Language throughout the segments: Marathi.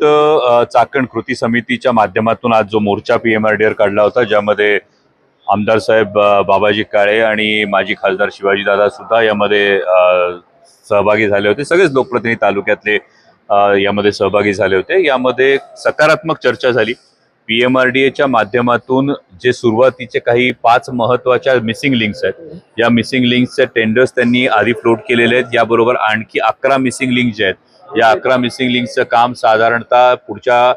संयुक्त चाकण कृती समितीच्या माध्यमातून आज जो मोर्चा पी एम आर डी काढला होता ज्यामध्ये आमदार साहेब बाबाजी काळे आणि माजी खासदार शिवाजीदादा सुद्धा यामध्ये सहभागी झाले होते. सगळेच लोकप्रतिनिधी तालुक्यातले यामध्ये सहभागी झाले होते. यामध्ये सकारात्मक चर्चा झाली. पी एम आर डी एच्या माध्यमातून जे सुरुवातीचे काही पाच महत्त्वाच्या मिसिंग लिंक्स आहेत या मिसिंग लिंक्सचे टेंडर्स त्यांनी आधी फ्लोट केलेले आहेत. याबरोबर आणखी अकरा मिसिंग लिंक जे आहेत या अकरा मिसिंग लिंकचं काम साधारणतः पुढच्या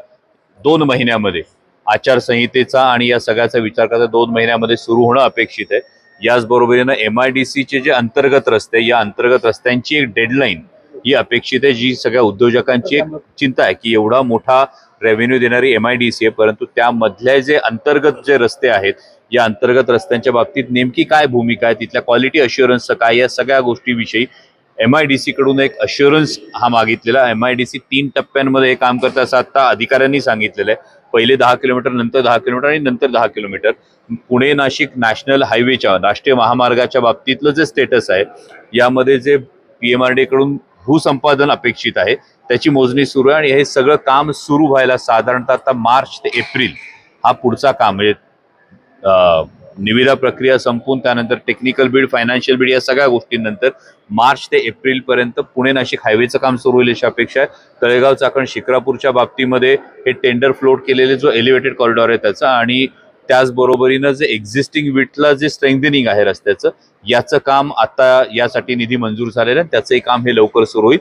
दोन महिन्यामध्ये आचारसंहितेचा आणि या सगळ्याचा विचार करता दोन महिन्यामध्ये सुरू होणं अपेक्षित आहे. याचबरोबरीनं एम आय डी सीचे जे अंतर्गत रस्ते या अंतर्गत रस्त्यांची एक डेडलाईन ही अपेक्षित आहे जी सगळ्या उद्योजकांची एक चिंता आहे की एवढा मोठा रेव्हेन्यू देणारी एम आय डी सी आहे परंतु त्यामधले जे अंतर्गत जे रस्ते आहेत या अंतर्गत रस्त्यांच्या बाबतीत नेमकी काय भूमिका आहे तिथल्या क्वालिटी अश्युरन्सचं काय या सगळ्या गोष्टीविषयी एम आय डी सी कडून एक अश्युरन्स हा मागितलेला एम आय डी सी तीन टप्प्यांमध्ये हे काम करतं असं आता अधिकाऱ्यांनी सांगितलेलं आहे. पहिले दहा किलोमीटर नंतर दहा किलोमीटर आणि नंतर दहा किलोमीटर. पुणे नाशिक नॅशनल हायवेच्या राष्ट्रीय महामार्गाच्या बाबतीतलं जे स्टेटस आहे यामध्ये जे पी एम आर डीकडून भूसंपादन अपेक्षित आहे त्याची मोजणी सुरू आहे आणि हे सगळं काम सुरू व्हायला साधारणतः आता मार्च ते एप्रिल हा पुढचा काम म्हणजे निविदा प्रक्रिया संपून त्यानंतर टेक्निकल बीड फायनान्शियल बीड या सगळ्या गोष्टींनंतर मार्च ते एप्रिलपर्यंत पुणे नाशिक हायवेचं काम सुरू होईल अशी अपेक्षा आहे. तळेगाव चाकण शिक्रापूरच्या बाबतीमध्ये हे टेंडर फ्लोट केलेले जो एलिव्हेटेड कॉरिडॉर आहे त्याचा आणि त्याचबरोबरीनं जे एक्झिस्टिंग विटला जे स्ट्रेंथनिंग आहे रस्त्याचं याचं काम आता यासाठी निधी मंजूर झालेलं आहे. त्याचंही काम हे लवकर सुरू होईल.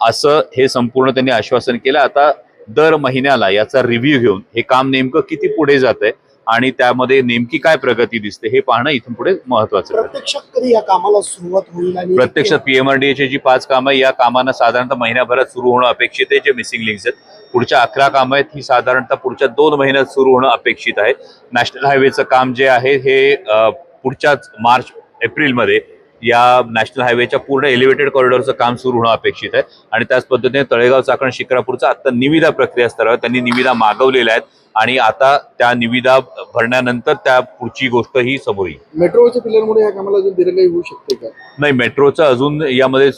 असं हे संपूर्ण त्यांनी आश्वासन केलं. आता दर महिन्याला याचा रिव्ह्यू घेऊन हे काम नेमकं किती पुढे जात आहे आणि त्यामध्ये नेमकी काय प्रगती दिसते हे पाहणं इथून पुढे महत्वाचं. प्रत्यक्षात कधी या कामाला सुरुवात होईल प्रत्यक्षात पीएमआरडीएची जी पाच कामं आहे, या कामांना साधारणतः महिन्याभरात सुरू होणं अपेक्षित आहे जे मिसिंग लिंक्स आहेत पुढच्या अकरा कामं आहेत ही साधारणतः पुढच्या दोन महिन्यात सुरू होणं अपेक्षित आहे नॅशनल हायवेचं काम जे आहे हे पुढच्याच मार्च एप्रिलमध्ये या नॅशनल हायवेच्या पूर्ण एलिव्हेटेड कॉरिडॉरचं काम सुरू होणं अपेक्षित आहे. आणि त्याच पद्धतीने तळेगाव चाकण शिक्रापूरचं आता निविदा प्रक्रिया स्तरावर त्यांनी निविदा मागवलेल्या आहेत. आणि आता त्या निविदा भरण्यानंतर त्या पुढची गोष्ट ही समोर येईल. मेट्रोच्या पिल्लरमुळे या कामाला अजून दिरंगाई होऊ शकते का? नाही मेट्रोचं अजून यामध्ये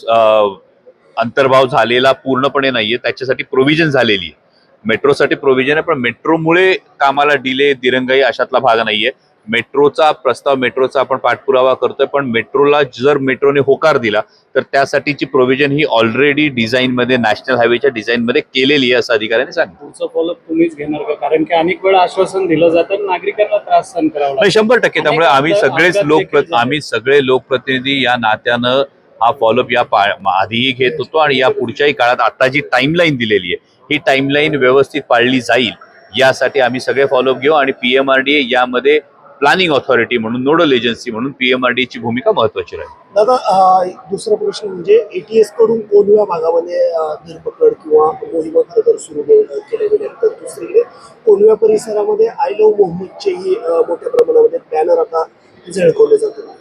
अंतर्भाव झालेला पूर्णपणे नाहीये. त्याच्यासाठी प्रोव्हिजन झालेली आहे. मेट्रोसाठी प्रोव्हिजन आहे पण मेट्रोमुळे कामाला डिले दिरंगाई अशातला भाग नाहीये. मेट्रोचा प्रस्ताव मेट्रोचा आपण पाठपुरावा करतोय पण मेट्रोला जर मेट्रोने होकार दिला तर त्यासाठीची प्रोव्हिजन ही ऑलरेडी डिझाईनमध्ये नॅशनल हायवेच्या डिझाईनमध्ये केलेली आहे असं अधिकाऱ्यांनी सांगितलं. पुढचं फॉलोअप तुम्हीच घेणार का? कारण की अनेक वेळा आश्वासन दिलं जातं नागरिकांना त्रास सहन करावा नाही शंभर टक्के. त्यामुळे आम्ही सगळेच लोक देखील. आम्ही सगळे लोकप्रतिनिधी या नात्यानं हा फॉलोअप या पा- आधीही घेत होतो आणि या पुढच्याही काळात आता जी टाइमलाईन दिलेली आहे ही टाइमलाईन व्यवस्थित पाळली जाईल यासाठी आम्ही सगळे फॉलोअप घेऊ आणि पीएमआरडीए यामध्ये प्लॅनिंग ऑथॉरिटी म्हणून नोडल एजन्सी म्हणून पीएमआरडी ची भूमिका महत्वाची राहील. दादा दुसरा प्रश्न म्हणजे एटीएसकडून कोलव्या भागामध्ये धरपकड किंवा मोहिमा खरं तर सुरू के- केल्या गेल्या आहेत. तर दुसरीकडे कोलव्या परिसरामध्ये आय लव्ह मोहम्मदचेही मोठ्या प्रमाणामध्ये बॅनर आता झळकवले जातात.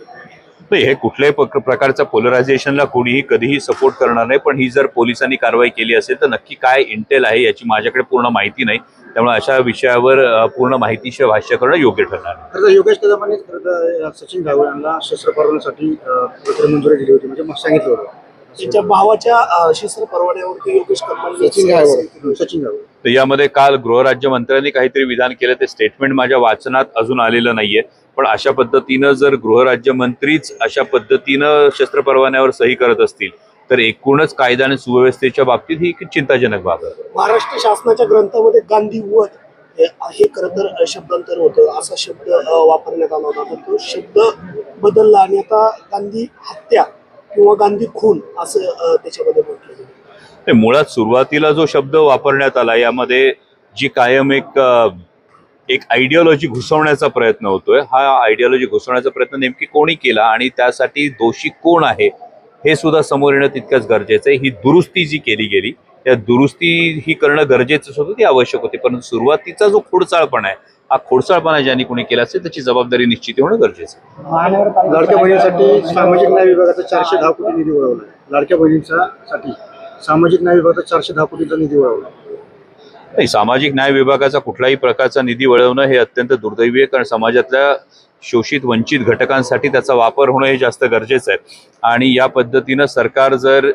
नाही हे कुठल्याही प्रक- प्रकारच्या पोलरायझेशनला कोणीही कधीही सपोर्ट करणार नाही पण ही जर पोलिसांनी कारवाई केली असेल तर नक्की काय इंटेल आहे याची माझ्याकडे पूर्ण माहिती नाही. त्यामुळे अशा विषयावर पूर्ण माहितीशिवाय भाष्य करणं योग्य ठरणार. खरं तर योगेश कदमांनी खरं तर सचिन घावळे यांना शस्त्र परवान्यासाठी पत्र मंजुरी दिली होती म्हणजे मग सांगितलं होतं. त्याच्या भावाच्या अं, शस्त्र परवान्यावरती योगेश कदमांनी सचिन घावळे सचिन घावळे तर यामध्ये काल गृहराज्यमंत्र्यांनी काहीतरी विधान केलं ते स्टेटमेंट माझ्या वाचनात अजून आलेलं नाहीये. पण अशा पद्धतीनं जर गृहराज्यमंत्रीच अशा पद्धतीनं शस्त्र परवान्यावर सही करत असतील तर एकूणच कायदा आणि सुव्यवस्थेच्या बाबतीत ही एक चिंताजनक बाब आहे. महाराष्ट्र शासनाच्या ग्रंथामध्ये गांधी वध हे खरं तर शब्दांतर होतं. असा शब्द वापरण्यात आला होता. तो शब्द बदलला आणि आता गांधी हत्या किंवा गांधी खून असं त्याच्यामध्ये म्हटलं मुळात सुरुवातीला जो शब्द वापरण्यात आला यामध्ये जी कायम एक एक आयडिओलॉजी घुसवण्याचा प्रयत्न होतोय. हा आयडिओलॉजी घुसवण्याचा प्रयत्न नेमकी कोणी केला आणि त्यासाठी दोषी कोण आहे हे सुद्धा समोर येणं तितकंच गरजेचं आहे. ही दुरुस्ती जी केली गेली त्या दुरुस्ती ही करणं गरजेचंच होतं ती आवश्यक होती. परंतु सुरुवातीचा जो खोडचाळपणा आहे हा खोडचाळपणा ज्यांनी कोणी केला असेल त्याची जबाबदारी निश्चित होणं गरजेचं आहे. लाडक्या बहिणीसाठी सामाजिक न्याय विभागाचा चारशे दहा कोटी निधी वळवला लाडक्या बहिणींचा साठी सामाजिक न्याय विभागाचा चारशे दहा कोटीचा निधी वळवला नाही सामाजिक न्याय विभागाचा कुठल्याही प्रकारचा निधी वळवणं हे अत्यंत दुर्दैवी आहे कारण समाजातल्या शोषित वंचित घटकांसाठी त्याचा वापर होणं हे जास्त गरजेचं आहे. आणि या पद्धतीनं सरकार जर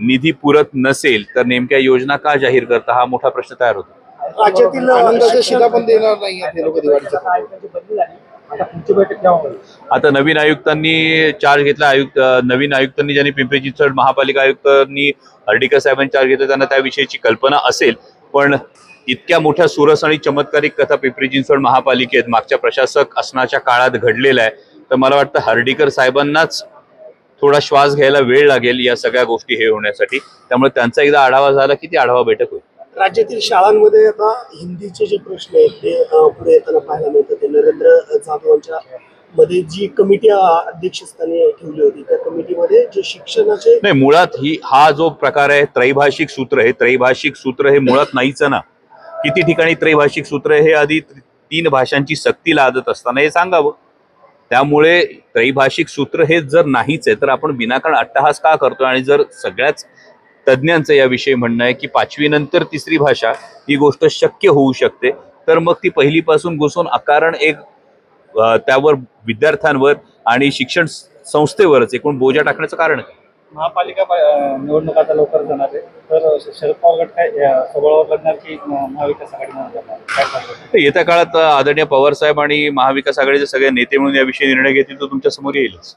निधी पुरत नसेल तर नेमक्या योजना का जाहीर करता हा मोठा प्रश्न तयार होतो. आता नवीन आयुक्तांनी चार्ज घेतला आयुक्त नवीन आयुक्तांनी ज्यांनी पिंपरी चिंचवड महापालिका आयुक्तांनी हर्डीकर साहेबांनी चार्ज घेतला त्यांना त्याविषयीची कल्पना असेल. पण इतक्या मोठ्या सुरस आणि चमत्कारिक कथा पिंपरी चिंचवड महापालिकेत मागच्या प्रशासक असण्याच्या काळात घडलेला आहे. तर मला वाटतं हर्डीकर साहेबांनाच थोडा श्वास घ्यायला वेळ लागेल या सगळ्या गोष्टी हे होण्यासाठी. त्यामुळे त्यांचा एकदा आढावा झाला की ती आढावा बैठक होईल. राज्यातील शाळांमध्ये आता हिंदीचे जे प्रश्न आहेत ते पुढे येताना पाहायला मिळतात. ते नरेंद्र जाधवांच्या मध्ये जी कमिटी अध्यक्षस्थानी ठेवली होती सोसायटीमध्ये जे शिक्षणाचे नाही मुळात ही हा जो प्रकार आहे त्रैभाषिक सूत्र हे त्रैभाषिक सूत्र हे मुळात नाहीच ना. किती ठिकाणी त्रैभाषिक सूत्र हे आधी तीन भाषांची सक्ती लादत असताना हे सांगावं. त्यामुळे त्रैभाषिक सूत्र हे जर नाहीच आहे तर आपण विनाकारण अट्टहास का करतो आणि जर सगळ्याच तज्ज्ञांचं याविषयी म्हणणं आहे की पाचवी नंतर तिसरी भाषा ही गोष्ट शक्य होऊ शकते तर मग ती पहिलीपासून घुसून अकारण एक त्यावर विद्यार्थ्यांवर आणि शिक्षण संस्थेवरच एकूण बोजा टाकण्याचं कारण आहे महापालिका अं, निवडणूक आता लवकर जाणार आहे. तर शरद पवार गट काय लढणार की महाविकास आघाडी येत्या काळात आदरणीय पवार साहेब आणि महाविकास आघाडीचे सगळे नेते म्हणून याविषयी निर्णय घेतील तो तुमच्यासमोर येईलच.